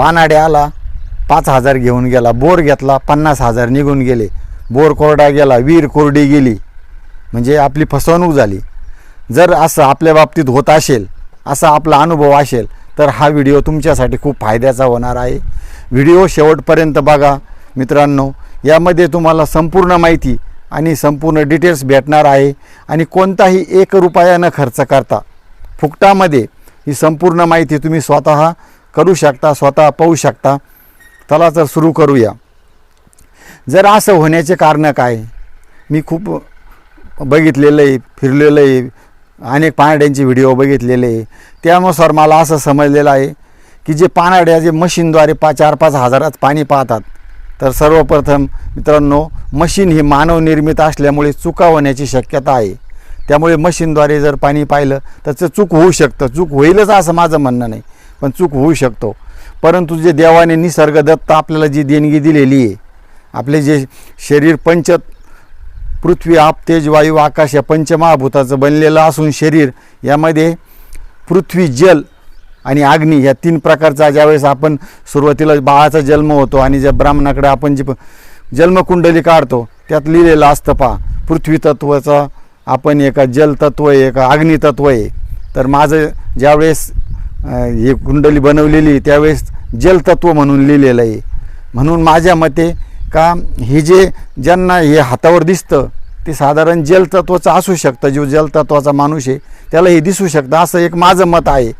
पानाडे आला पाच हजार घेऊन गेला बोर घेतला पन्नास हजार निघून गेले. बोर कोरडा गेला वीर कोरडी गेली. म्हणजे आपली फसवणूक झाली. जर असं आपल्या बाबतीत होत असेल असा आपला अनुभव असेल तर हा व्हिडिओ तुमच्यासाठी खूप फायद्याचा होणार आहे. व्हिडिओ शेवटपर्यंत बघा मित्रांनो. यामध्ये तुम्हाला संपूर्ण माहिती आणि संपूर्ण डिटेल्स भेटणार आहे. आणि कोणताही एक रुपया न खर्च करता फुकटामध्ये ही संपूर्ण माहिती तुम्ही स्वतः करू शकता स्वतः पाहू शकता. चला तर सुरू करूया. जर असं होण्याचे कारण काय? मी खूप बघितलेलं आहे फिरलेलं आहे अनेक पानाड्यांचे व्हिडिओ बघितलेले आहे. त्यानुसार मला असं समजलेलं आहे की जे पानाड्या जे मशीनद्वारे पा चार पाच हजारात पाणी पाहतात. तर सर्वप्रथम मित्रांनो मशीन ही मानवनिर्मित असल्यामुळे चुका होण्याची शक्यता आहे. त्यामुळे मशीनद्वारे जर पाणी पाहिलं तर ते चूक होऊ शकतं. चूक होईलच असं माझं म्हणणं नाही. पण चूक होऊ शकतो. परंतु जे देवाने निसर्गदत्त आपल्याला जी देणगी दिलेली आहे आपले जे शरीर पंच पृथ्वी आप तेज वायू आकाश या पंचमहाभूताचं बनलेलं असून शरीर यामध्ये पृथ्वी जल आणि अग्नी या तीन प्रकारचा ज्यावेळेस आपण सुरुवातीला बाळाचा जन्म होतो आणि ज्या ब्राह्मणाकडे आपण जी जन्मकुंडली काढतो त्यात लिहिलेलं असतं पा पृथ्वी तत्त्वाचा आपण एका जलतत्व आहे एका अग्नितत्व आहे. तर माझं ज्यावेळेस ही कुंडली बनवलेली त्यावेळेस जलतत्व म्हणून लिहिलेलं आहे. म्हणून माझ्या मते का हे जे ज्यांना हे हातावर दिसतं ते साधारण जलतत्वाचं असू शकतं जो जलतत्वाचा माणूस आहे त्याला हे दिसू शकतं असं एक माझं मत आहे.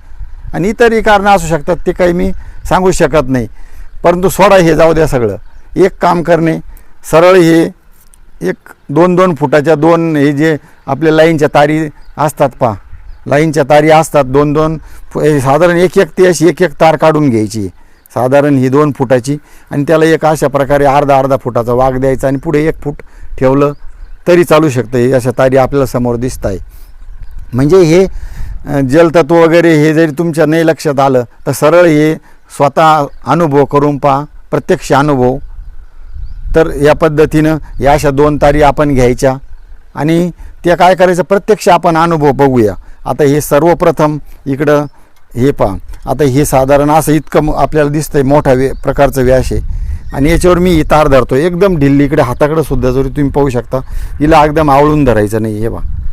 आणि इतरही कारणं असू शकतात ते काही मी सांगू शकत नाही. परंतु सोडा हे जाऊ द्या सगळं. एक काम करणे सरळ हे एक दोन दोन फुटाच्या दोन हे जे आपल्या लाईनच्या तारी असतात पा लाईनच्या तारी असतात दोन दोन. फु- साधारण एक एक ते अशी एक एक तार काढून घ्यायची. साधारण ही दोन फुटाची. आणि त्याला एक अशा प्रकारे अर्धा अर्धा फुटाचा वाघ द्यायचा आणि पुढे एक फूट ठेवलं तरी चालू शकतं. हे अशा तारी आपल्याला समोर दिसत आहे म्हणजे हे जलतत्व वगैरे हे जरी तुमच्या नाही लक्षात आलं तर सरळ हे स्वतः अनुभव करून पहा. प्रत्यक्ष अनुभव. तर या पद्धतीनं या अशा दोन तारी आपण घ्यायच्या. आणि त्या काय करायचं? प्रत्यक्ष आपण अनुभव बघूया. आता हे सर्वप्रथम इकडं हे पहा. आता हे साधारण असं इतकं आपल्याला आपल्याला दिसतंय मोठा वे प्रकारचं व्यास आहे. आणि याच्यावर मी ही तार धरतो एकदम ढिल्ली इकडे हाताकडे सुद्धा जरी तुम्ही पाहू शकता हिला एकदम आवळून धरायचं नाही हे पहा.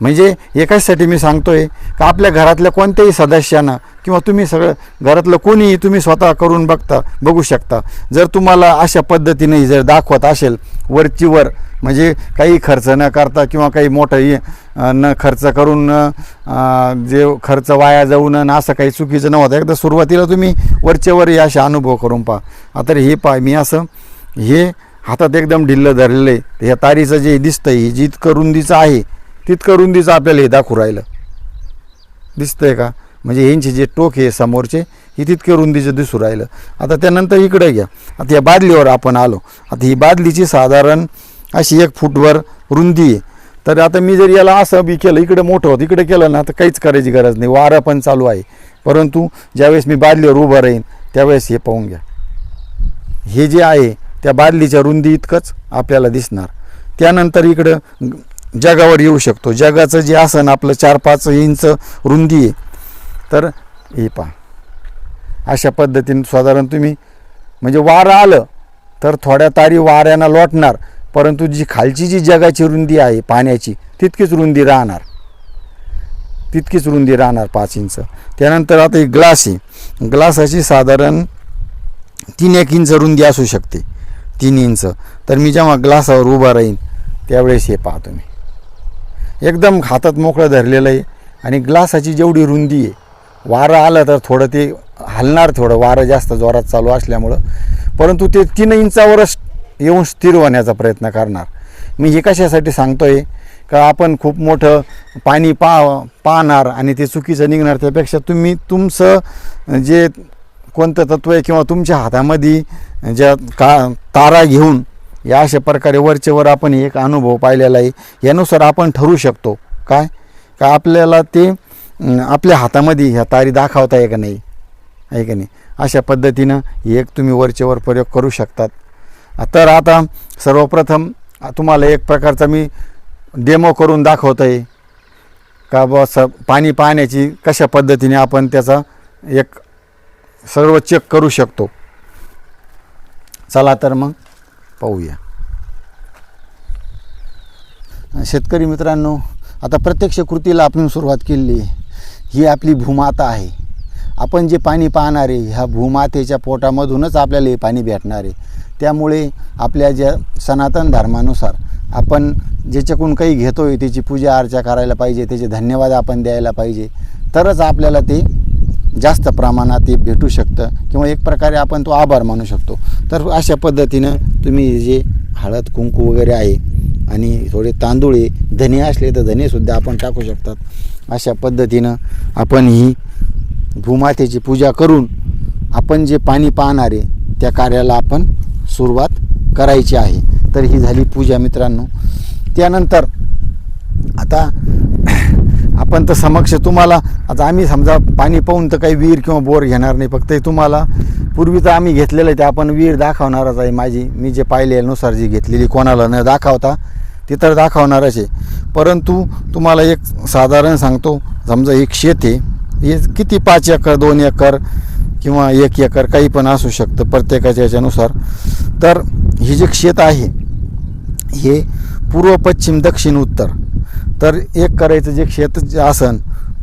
म्हणजे एकाचसाठी मी सांगतो आहे का आपल्या घरातल्या कोणत्याही सदस्यानं किंवा तुम्ही सगळं घरातलं कोणीही तुम्ही स्वतः करून बघता बघू शकता. जर तुम्हाला अशा पद्धतीने जर दाखवत असेल वरची वर म्हणजे काही खर्च न करता किंवा काही मोठं हे, न खर्च करून जे खर्च वाया जाऊ न असं काही चुकीचं नव्हतं एकदा सुरुवातीला तुम्ही वरचे हे असे अनुभव करून पहा. आता हे पहा मी असं हे हातात एकदम ढिल्लं धरलेलं आहे. ह्या तारीचं जे दिसतंय हे जितकं रुंदीचं आहे तितकं रुंदीचं आपल्याला हे दाखवू राहिलं. दिसतंय का? म्हणजे यांचे जे टोक आहे समोरचे हे तितके रुंदीचं दिसू राहिलं. आता त्यानंतर इकडे घ्या. आता या बादलीवर आपण आलो. आता ही बादलीची साधारण अशी एक फूटवर रुंदी आहे. तर आता मी जर याला असं बी केलं इकडे मोठं होतं इकडे केलं ना तर काहीच करायची गरज नाही. वारं पण चालू आहे. परंतु ज्यावेळेस मी बादलीवर उभं राहीन त्यावेळेस हे पाहून घ्या. हे जे आहे त्या बादलीच्या रुंदी इतकंच आपल्याला दिसणार. त्यानंतर इकडं जगावर येऊ शकतो. जगाचं जे आसन आपलं चार पाच इंच रुंदी आहे. तर हे पहा. अशा पद्धतीने साधारण तुम्ही म्हणजे वारं आलं तर थोड्या तारी वाऱ्यानं लोटणार परंतु जी खालची जी जगाची रुंदी आहे पाण्याची तितकीच रुंदी राहणार. तितकीच रुंदी राहणार पाच इंच. त्यानंतर आता एक ग्लास आहे. ग्लासाची साधारण तीन एक इंच रुंदी असू शकते. तीन इंच. तर मी जेव्हा ग्लासावर उभा राहीन त्यावेळेस हे पाहा तुम्ही. एकदम हातात मोकळं धरलेलं आहे आणि ग्लासाची जेवढी रुंदी आहे वारं आलं तर थोडं ते हलणार थोडं वारं जास्त जोरात चालू असल्यामुळं. परंतु ते तीन इंचावरच येऊन स्थिर होण्याचा प्रयत्न करणार. मी हे कशासाठी सांगतो आहे का आपण खूप मोठं पाणी पा पाहणार आणि ते चुकीचं निघणार त्यापेक्षा तुम्ही तुमचं जे कोणतं तत्त्व आहे किंवा तुमच्या हातामध्ये ज्या का तारा घेऊन या अशा प्रकारे वरचे वर आपण एक अनुभव पाहिलेला आहे. यानुसार आपण ठरवू शकतो. काय? का आपल्याला ते आपल्या हातामध्ये ह्या तारी दाखवता आहे का नाही? आहे का नाही? अशा पद्धतीनं एक तुम्ही वरचे वर प्रयोग करू शकतात. तर आता सर्वप्रथम तुम्हाला एक प्रकारचा मी डेमो करून दाखवत आहे का बस पाणी पाहण्याची कशा पद्धतीने आपण त्याचा एक सर्व चेक करू शकतो. चला तर मग. पाहूया. शेतकरी मित्रांनो आता प्रत्यक्ष कृतीला आपण सुरुवात केली. ही आपली भूमाता आहे. आपण जे पाणी पाहणार आहे ह्या भूमातेच्या पोटामधूनच आपल्याला हे पाणी भेटणार आहे. त्यामुळे आपल्या ज्या सनातन धर्मानुसार आपण ज्याच्याकडून काही घेतो आहे त्याची पूजा अर्चा करायला पाहिजे त्याचे धन्यवाद आपण द्यायला पाहिजे. तरच आपल्याला ते जास्त प्रमाणात ते भेटू शकतं किंवा एक प्रकारे आपण तो आभार मानू शकतो. तर अशा पद्धतीनं तुम्ही जे हळद कुंकू वगैरे आहे आणि थोडे तांदूळ आहे धने असले तर धनेसुद्धा आपण टाकू शकतात. अशा पद्धतीनं आपण ही भूमातेची पूजा करून आपण जे पाणी पाहणार आहे त्या कार्याला आपण सुरुवात करायची आहे. तर ही झाली पूजा मित्रांनो. त्यानंतर आता आपण तर समक्ष तुम्हाला आता आम्ही समजा पाणी पाहून तर काही विहीर किंवा बोर घेणार नाही फक्त हे तुम्हाला. पूर्वी तर आम्ही घेतलेलं आहे ते आपण विहीर दाखवणारच आहे माझी. मी जे पाहिलेनुसार जी घेतलेली कोणाला न दाखवता ती तर दाखवणारच आहे. परंतु तुम्हाला एक साधारण सांगतो समजा एक शेत आहे हे किती पाच एकर दोन एकर किंवा एक एकर काही पण असू शकतं प्रत्येकाच्या याच्यानुसार. तर हे जे शेत आहे हे पूर्व पश्चिम दक्षिण उत्तर. तर एक करायचं जे क्षेत्र जे आसन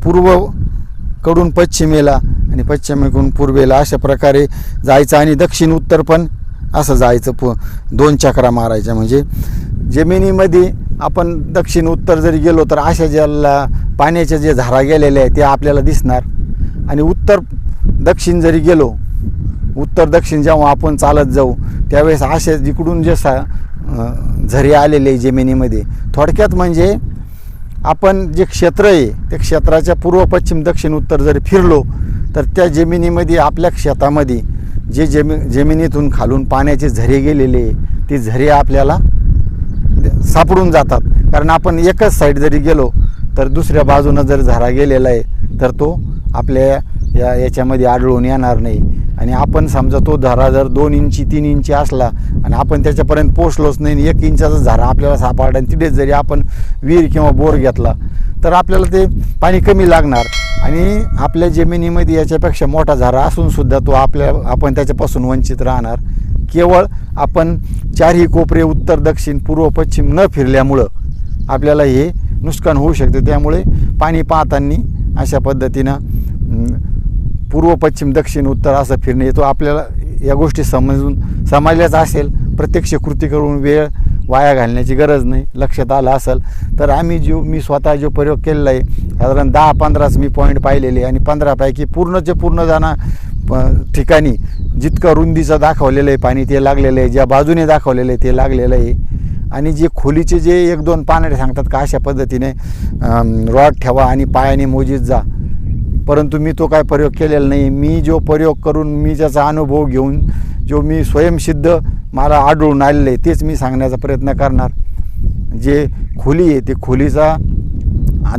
पूर्वकडून पश्चिमेला आणि पश्चिमेकडून पूर्वेला अशा प्रकारे जायचं आणि दक्षिण उत्तर पण असं जायचं प दोन चक्रा मारायच्या. म्हणजे जमिनीमध्ये आपण दक्षिण उत्तर जरी गेलो तर अशा ज्याला पाण्याच्या जे झारा गेलेल्या आहेत ते आपल्याला दिसणार. आणि उत्तर दक्षिण जरी गेलो उत्तर दक्षिण जेव्हा आपण चालत जाऊ त्यावेळेस असे जिकडून जे सा झरे आलेले जमिनीमध्ये थोडक्यात म्हणजे आपण जे क्षेत्र आहे त्या क्षेत्राच्या पूर्व पश्चिम दक्षिण उत्तर जरी फिरलो तर त्या जमिनीमध्ये आपल्या शेतामध्ये जे जमी जमिनीतून खालून पाण्याचे झरे गेलेले आहे, ते झरे आपल्याला सापडून जातात. कारण आपण एकच साईड जरी गेलो तर दुसऱ्या बाजूनं जर झरा गेलेला आहे तर तो आपल्या या याच्यामध्ये आढळून येणार नाही. आणि आपण समजा तो झरा जर दोन इंची तीन इंची असला आणि आपण त्याच्यापर्यंत पोचलोच नाही आणि एक इंचाचा झरा आपल्याला सापडला आणि तिथेच जरी आपण विहीर किंवा बोर घेतला तर आपल्याला ते पाणी कमी लागणार. आणि आपल्या जमिनीमध्ये याच्यापेक्षा मोठा झरा असूनसुद्धा तो आपल्या आपण त्याच्यापासून वंचित राहणार. केवळ आपण चारही कोपरे उत्तर दक्षिण पूर्व पश्चिम न फिरल्यामुळं आपल्याला हे नुकसान होऊ शकते. त्यामुळे पाणी पाहताना अशा पद्धतीनं पूर्व पश्चिम दक्षिण उत्तर असं फिरणे तो आपल्याला या गोष्टी समजून समजल्याच असेल. प्रत्यक्ष कृती करून वेळ वाया घालण्याची गरज नाही. लक्षात आलं असेल तर आम्ही जो मी स्वतः जो प्रयोग केलेला आहे साधारण दहा पंधराच मी पॉईंट पाहिलेले आणि पंधरापैकी पूर्णचे पूर्ण जाणं प- ठिकाणी जितकं रुंदीचं दाखवलेलं आहे पाणी ते लागलेलं आहे ज्या बाजूने दाखवलेलं आहे ते लागलेलं आहे. आणि जे खोलीचे जे एक दोन पानडे सांगतात का अशा पद्धतीने रॉड ठेवा आणि पायाने मोजीत जा. परंतु मी तो काय प्रयोग केलेला नाही. मी जो प्रयोग करून मी ज्याचा अनुभव घेऊन जो मी स्वयंसिद्ध मला आढळून आलेलं आहे तेच मी सांगण्याचा प्रयत्न करणार. जे खोली आहे ते खोलीचा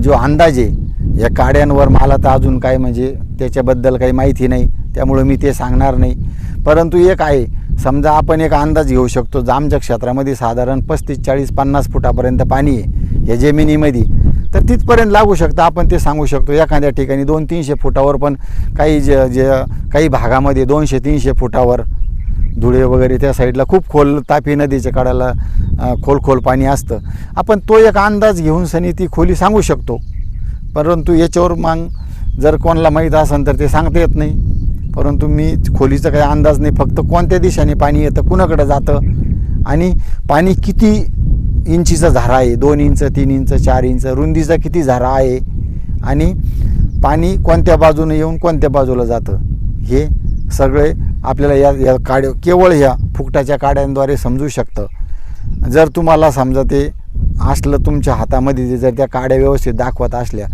जो अंदाज आहे या काड्यांवर मला तर अजून काय म्हणजे त्याच्याबद्दल काही माहिती नाही त्यामुळे मी ते सांगणार नाही. परंतु एक आहे समजा आपण एक अंदाज घेऊ शकतो जे आमच्या क्षेत्रामध्ये साधारण पस्तीस चाळीस पन्नास फुटापर्यंत पाणी आहे. या जमिनीमध्ये तर तिथपर्यंत लागू शकतं. आपण ते सांगू शकतो. एखाद्या ठिकाणी दोन तीनशे फुटावर पण काही ज जे काही भागामध्ये दोनशे तीनशे फुटावर धुळे वगैरे त्या साईडला खूप खोल तापी नदीच्या कडाला खोल खोल पाणी असतं. आपण तो एक अंदाज घेऊन सनी ती खोली सांगू शकतो. परंतु याच्यावर मग जर कोणाला माहीत असेल तर ते सांगता येत नाही. परंतु मी खोलीचा काही अंदाज नाही. फक्त कोणत्या दिशेने पाणी येतं कुणाकडं जातं आणि पाणी किती इंचीचा झारा आहे दोन इंच तीन इंच चार इंच रुंदीचा किती झारा आहे आणि पाणी कोणत्या बाजूने येऊन कोणत्या बाजूला जातं हे सगळे आपल्याला या या काड्या केवळ ह्या फुकटाच्या काड्यांद्वारे समजू शकतं. जर तुम्हाला समजा ते असलं तुमच्या हातामध्ये ते जर त्या काड्या व्यवस्थित दाखवत असल्या.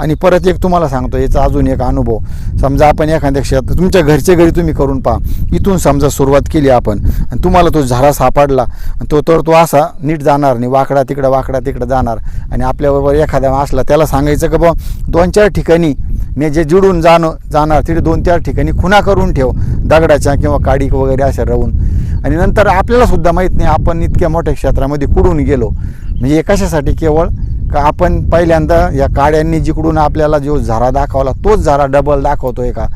आणि परत एक तुम्हाला सांगतो याचा अजून एक अनुभव. समजा आपण एखाद्या क्षेत्रात तुमच्या घरच्या घरी तुम्ही करून पहा. इथून समजा सुरुवात केली आपण आणि तुम्हाला तो झारा सापडला तो तर तो असा नीट जाणार नाही वाकडा तिकडं वाकडा तिकडं जाणार. आणि आपल्याबरोबर एखादा असला त्याला सांगायचं की बा दोन चार ठिकाणी मी जे जिडून जाणं जाणार तिथे दोन चार ठिकाणी खुणा करून ठेव. दगडाच्या किंवा काडीक वगैरे अशा राहून. आणि नंतर आपल्याला सुद्धा माहीत नाही आपण इतक्या मोठ्या क्षेत्रामध्ये कुडून गेलो. म्हणजे हे कशासाठी केवळ? का आपण पहिल्यांदा या काड्यांनी जिकडून आपल्याला जो झारा दाखवला तोच झारा डबल दाखवतोय का?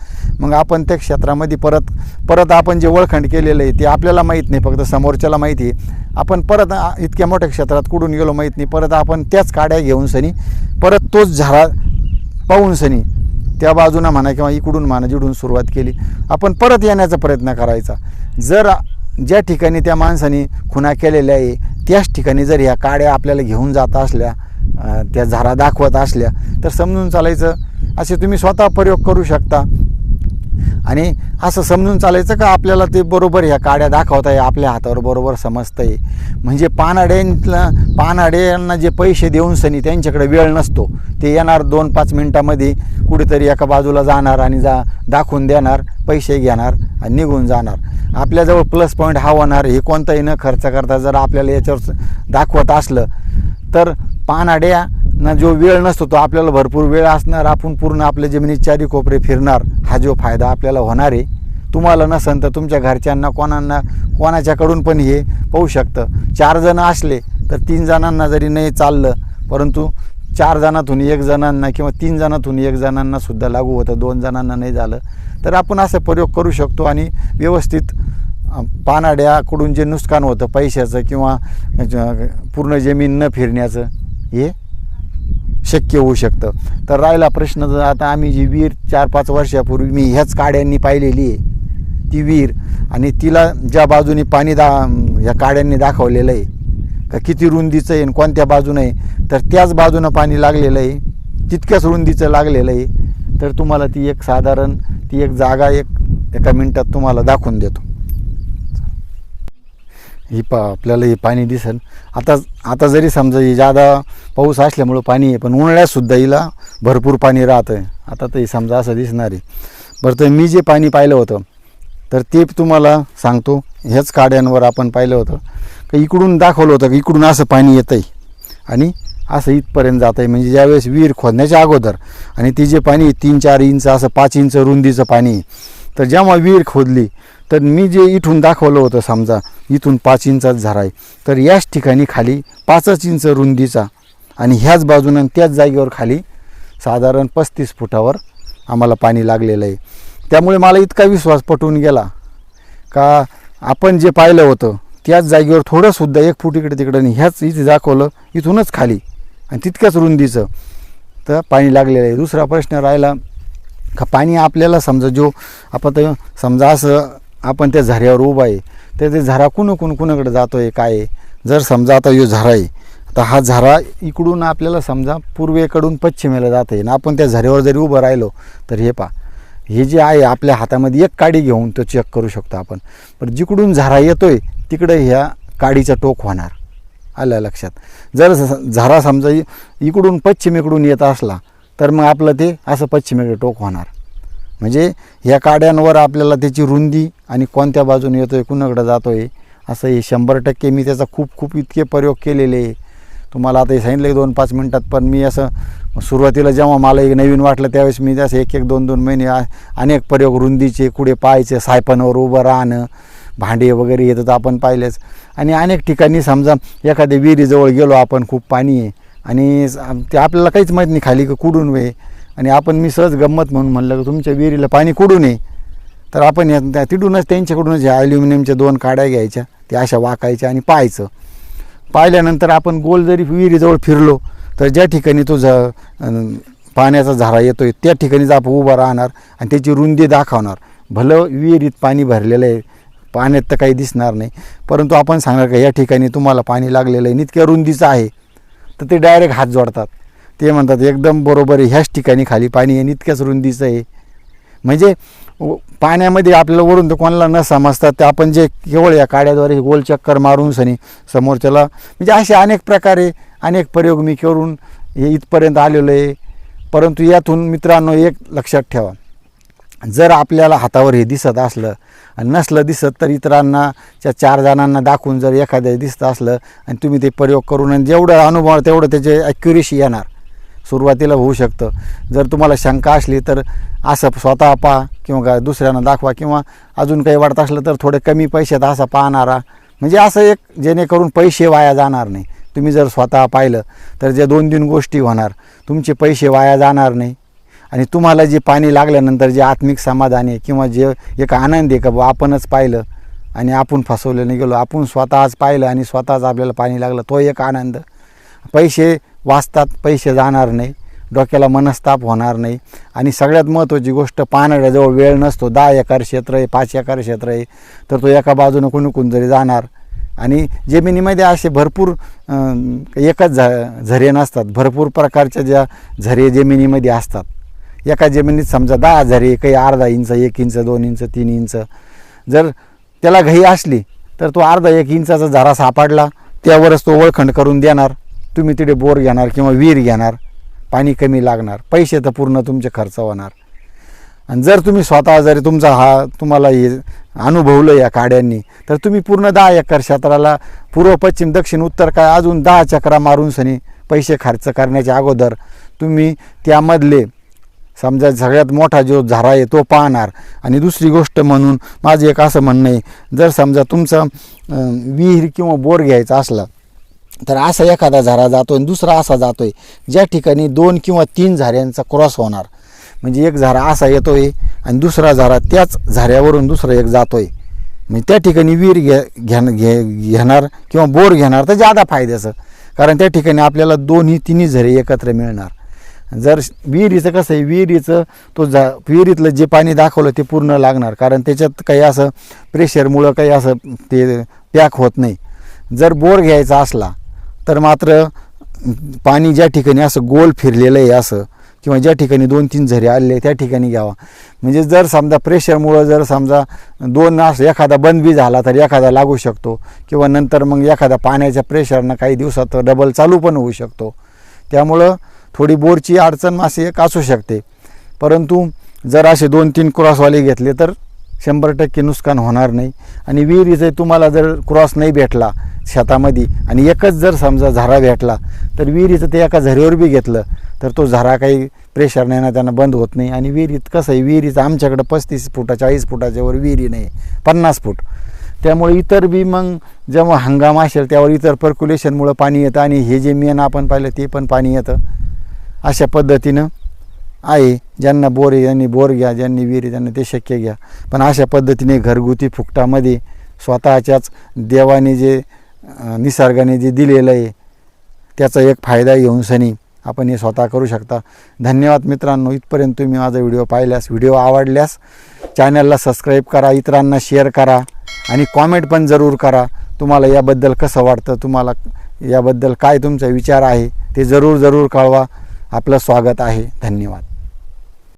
मग आपण त्या क्षेत्रामध्ये परत परत आपण जे ओळखंड केलेलं आहे ते आपल्याला माहीत नाही फक्त समोरच्याला माहिती आहे. आपण परत इतक्या मोठ्या क्षेत्रात कुठून गेलो माहीत नाही. परत आपण त्याच काड्या घेऊन सनी परत तोच झारा पाहून सनी त्या बाजूनं म्हणा किंवा इकडून म्हणा जिडून सुरुवात केली. आपण परत येण्याचा प्रयत्न करायचा. जर ज्या ठिकाणी त्या माणसाने खुना केलेल्या आहे त्याच ठिकाणी जर ह्या काड्या आपल्याला घेऊन जात असल्या त्या झारा दाखवत असल्या तर समजून चालायचं असे तुम्ही स्वतः प्रयोग करू शकता. आणि असं समजून चालायचं का आपल्याला ते बरोबर ह्या काड्या दाखवता आहे आपल्या हातावर बरोबर समजतं आहे म्हणजे पानाड्यांना पानाड्यांना जे पैसे देऊन सनी त्यांच्याकडे वेळ नसतो. ते येणार दोन पाच मिनटामध्ये कुठेतरी एका बाजूला जाणार आणि जा दाखवून देणार पैसे घेणार आणि निघून जाणार. आपल्याजवळ प्लस पॉईंट हा होणार हे कोणताही न खर्च करता जर आपल्याला याच्यावर दाखवत असलं तर पानाड्या ना जो वेळ नसतो तो आपल्याला भरपूर वेळ असणार. आपण पूर्ण आपल्या जमिनीत चारी कोपरे फिरणार हा जो फायदा आपल्याला होणार आहे. तुम्हाला नसन तर तुमच्या घरच्यांना कोणांना कोणाच्याकडून पण हे पाहू शकतं. चार जण असले तर तीन जणांना जरी नाही चाललं परंतु चार जणातून एक जणांना किंवा तीन जणातून एक जणांना सुद्धा लागू होतं दोन जणांना नाही झालं. तर आपण असे प्रयोग करू शकतो आणि व्यवस्थित पानाड्याकडून जे नुकसान होतं पैशाचं किंवा पूर्ण जमीन न फिरण्याचं हे शक्य होऊ शकतं. तर राहिला प्रश्न जर आता आम्ही जी विहीर चार पाच वर्षापूर्वी मी ह्याच काड्यांनी पाहिलेली आहे. ती विहीर आणि तिला ज्या बाजूनी पाणी दा ह्या काड्यांनी दाखवलेलं आहे. किती रुंदीचं आहे आणि कोणत्या बाजूनं आहे? तर त्याच बाजूनं पाणी लागलेलं आहे. तितक्याच रुंदीचं लागलेलं आहे. तर तुम्हाला ती एक साधारण ती एक जागा एक एका मिनटात तुम्हाला दाखवून देतो. ही पा आपल्याला हे पाणी दिसेल. आता आता जरी समजा ही जादा पाऊस असल्यामुळं पाणी आहे पण उन्हाळ्यातसुद्धा हिला भरपूर पाणी राहतं आता तर समजा असं दिसणार आहे. बरं तर मी जे पाणी पाहिलं होतं तर ते तुम्हाला सांगतो. ह्याच काड्यांवर आपण पाहिलं होतं. तर इकडून दाखवलं होतं की इकडून असं पाणी येतं आहे आणि असं इथपर्यंत जात आहे म्हणजे ज्यावेळेस विहीर खोदण्याच्या अगोदर आणि ती जे पाणी तीन चार इंच असं पाच इंच रुंदीचं पाणी तर जेव्हा विहीर खोदली तर मी जे इथून दाखवलं होतं समजा इथून पाच इंचाच झरा आहे. तर याच ठिकाणी खाली पाचच इंच रुंदीचा आणि ह्याच बाजूनं त्याच जागेवर खाली साधारण पस्तीस फुटावर आम्हाला पाणी लागलेलं आहे. त्यामुळे मला इतका विश्वास पटवून गेला का आपण जे पाहिलं होतं त्याच जागेवर थोडंसुद्धा एक फूट इकडे तिकडे नाही ह्याच इथे दाखवलं इथूनच खाली. आणि तितक्याच रुंदीचं. तर पाणी लागलेलं आहे. दुसरा प्रश्न राहिला का पाणी आपल्याला समजा जो आपण तर समजा असं आपण त्या झऱ्यावर उभा आहे तर ते झरा कुण कुण कुणाकडे जातो आहे काय आहे? जर समजा आता यो झरा आहे तर हा झरा इकडून आपल्याला समजा पूर्वेकडून पश्चिमेला जात आहे आणि आपण त्या झऱ्यावर जरी उभं राहिलो तर हे पा हे जे आहे आपल्या हातामध्ये एक काडी घेऊन तो चेक करू शकतो आपण. पण जिकडून झरा येतोय तिकडं ह्या काडीचं टोक होणार. आलं लक्षात. जर झरा समजा इकडून पश्चिमेकडून येत असला तर मग आपलं ते असं पश्चिमेकडे टोक होणार. म्हणजे ह्या काड्यांवर आपल्याला त्याची रुंदी आणि कोणत्या बाजूने येतोय कुणाकडे जातोय असं हे शंभर टक्के मी त्याचा खूप खूप इतके प्रयोग केलेले. आहे तुम्हाला आता हे सांगितलं की दोन पाच मिनटात पण मी असं सुरुवातीला जेव्हा मला एक नवीन वाटलं त्यावेळेस मी असं एक एक दोन दोन महिने अनेक प्रयोग रुंदीचे कुठे पाहायचे सायपनवर उभं राहणं भांडे वगैरे येतात आपण पाहिलेच. आणि अनेक ठिकाणी समजा एखाद्या विहिरीजवळ गेलो आपण खूप पाणी आहे. आणि ते आपल्याला काहीच माहीत नाही खाली का कुडून वे. आणि आपण मी सहज गंमत म्हणून म्हणलं की तुमच्या विहिरीला पाणी कुडून आहे. तर आपण या- त्या- तिथूनच त्यांच्याकडूनच ह्या ॲल्युमिनियमच्या दोन काड्या घ्यायच्या त्या अशा वाकायच्या आणि पाहायचं. पाहिल्यानंतर आपण गोल जरी विहिरीजवळ फिरलो तर ज्या ठिकाणी तो झ पाण्याचा झरा येतोय त्या ठिकाणीच आपण उभा राहणार आणि त्याची रुंदी दाखवणार. भलं विहिरीत पाणी भरलेलं आहे पाण्यात तर काही दिसणार नाही. परंतु आपण सांगणार का या ठिकाणी तुम्हाला पाणी लागलेलं आहे इतक्या रुंदीचं आहे तर ते डायरेक्ट हात जोडतात. ते म्हणतात एकदम बरोबर आहे ह्याच ठिकाणी खाली पाणी आहे नितक्याच इतक्याच रुंदीचं आहे. म्हणजे व- पाण्यामध्ये आपल्याला वरून तर कोणाला न समजतात ते आपण जे केवळ या काड्याद्वारे गोल चक्कर मारून सनी समोरच्याला म्हणजे असे अनेक प्रकारे अनेक प्रयोग मी करून हे इथपर्यंत आलेलो आहे. परंतु यातून मित्रांनो एक लक्षात ठेवा. जर आपल्याला हातावर हे दिसत असलं आणि नसलं दिसत तर इतरांना त्या चार जणांना दाखवून जर एखाद्या दिसतं असलं आणि तुम्ही ते प्रयोग करून आणि जेवढं अनुभव तेवढं त्याचे ॲक्युरेसी येणार. सुरुवातीला होऊ शकतं. जर तुम्हाला शंका असली तर असं स्वतः पहा किंवा का दुसऱ्यांना दाखवा किंवा अजून काही वाटत असलं तर थोडे कमी पैशात असा पाहणारा. म्हणजे असं एक जेणेकरून पैसे वाया जाणार नाही. तुम्ही जर स्वतः पाहिलं तर ज्या दोन तीन गोष्टी होणार. तुमचे पैसे वाया जाणार नाही. आणि तुम्हाला जे पाणी लागल्यानंतर जे आत्मिक समाधान आहे किंवा जे एक आनंद आहे का बुवा आपणच पाहिलं आणि आपण फसवलं नाही गेलो आपण स्वतःच पाहिलं आणि स्वतःच आपल्याला पाणी लागलं तो एक आनंद. पैसे वाचतात पैसे जाणार नाही. डोक्याला मनस्ताप होणार नाही. आणि सगळ्यात महत्त्वाची गोष्ट पाण्याजवळ वेळ नसतो. दहा एकर क्षेत्र आहे पाच एकर क्षेत्र आहे तर तो एका बाजूनं कुणकुण जरी जाणार आणि जमिनीमध्ये असे भरपूर एकच झ झरे नसतात. भरपूर प्रकारच्या ज्या झरे जमिनीमध्ये असतात. एका जमिनीत समजा दहा झरे काही अर्धा इंच एक इंच दोन इंच तीन इंच. जर त्याला घाई असली तर तो अर्धा एक इंचाचा झारा सापडला त्यावरच तो ओळखंड करून देणार. तुम्ही तिथे बोर घेणार किंवा विहीर घेणार पाणी कमी लागणार पैसे तर पूर्ण तुमचे खर्च होणार. आणि जर तुम्ही स्वतः जरी तुमचा हा तुम्हाला हे अनुभवलं या काड्यांनी तर तुम्ही पूर्ण दहा एकर क्षेत्राला पूर्व पश्चिम दक्षिण उत्तर काय अजून दहा चक्रा मारून सनी पैसे खर्च करण्याच्या अगोदर तुम्ही त्यामधले समजा सगळ्यात मोठा जो झरा आहे तो पाहणार. आणि दुसरी गोष्ट म्हणून माझं एक असं म्हणणं आहे जर समजा तुमचा विहीर किंवा बोर घ्यायचा असला तर असा एखादा झरा जातो आणि दुसरा असा जातो आहे ज्या ठिकाणी दोन किंवा तीन झऱ्यांचा क्रॉस होणार. म्हणजे एक झरा असा येतो आहे आणि दुसरा झरा त्याच झऱ्यावरून दुसरा एक जातो आहे म्हणजे त्या ठिकाणी विहीर घे घेण घे घेणार किंवा बोर घेणार तर जादा फायद्याचं. कारण त्या ठिकाणी आपल्याला दोन्ही तिन्ही झरे एकत्र मिळणार. जर विहिरीचं कसं आहे विहिरीचं तो जा विहिरीतलं जे पाणी दाखवलं ते पूर्ण लागणार. कारण त्याच्यात काही असं प्रेशरमुळं काही असं ते पॅक होत नाही. जर बोर घ्यायचा असला तर मात्र पाणी ज्या ठिकाणी असं गोल फिरलेलं आहे असं किंवा ज्या ठिकाणी दोन तीन झरे आलेले त्या ठिकाणी घ्यावा. म्हणजे जर समजा प्रेशरमुळं जर समजा दोन असं एखादा बंद बी झाला तर एखादा लागू शकतो किंवा नंतर मग एखादा पाण्याच्या प्रेशरनं काही दिवसात डबल चालू पण होऊ शकतो. त्यामुळं थोडी बोरची अडचण मासे एक असू शकते. परंतु जर असे दोन तीन क्रॉसवाले घेतले तर शंभर टक्के नुकसान होणार नाही. आणि विहिरीचं तुम्हाला जर क्रॉस नाही भेटला शेतामध्ये आणि एकच जर समजा झरा भेटला तर विहिरीचं ते एका झऱ्यावर बी घेतलं तर तो झरा काही प्रेशर नाही ना त्यांना बंद होत नाही. आणि विहिरीत कसं आहे विहिरीचं आमच्याकडं पस्तीस फुटा चाळीस फुटाच्यावर विहिरी नाही पन्नास फूट. त्यामुळे इतर बी मग जेव्हा हंगाम असेल त्यावर इतर पर्क्युलेशनमुळं पाणी येतं आणि हे जे मेन आपण पाहिलं ते पण पाणी येतं. अशा पद्धतीनं आहे. ज्यांना बोर आहे ज्यांनी बोर घ्या ज्यांनी विहीर आहे त्यांना ते शक्य घ्या. पण अशा पद्धतीने घरगुती फुकटामध्ये स्वतःच्याच देवाने जे निसर्गाने जे दिलेलं आहे त्याचा एक फायदा घेऊन सनी आपण हे स्वतः करू शकता. धन्यवाद मित्रांनो. इथपर्यंत तुम्ही माझा व्हिडिओ पाहिल्यास व्हिडिओ आवडल्यास चॅनलला सबस्क्राईब करा इतरांना शेअर करा आणि कॉमेंट पण जरूर करा. तुम्हाला याबद्दल कसं वाटतं तुम्हाला याबद्दल काय तुमचा विचार आहे ते जरूर जरूर कळवा. आपलं स्वागत आहे. धन्यवाद.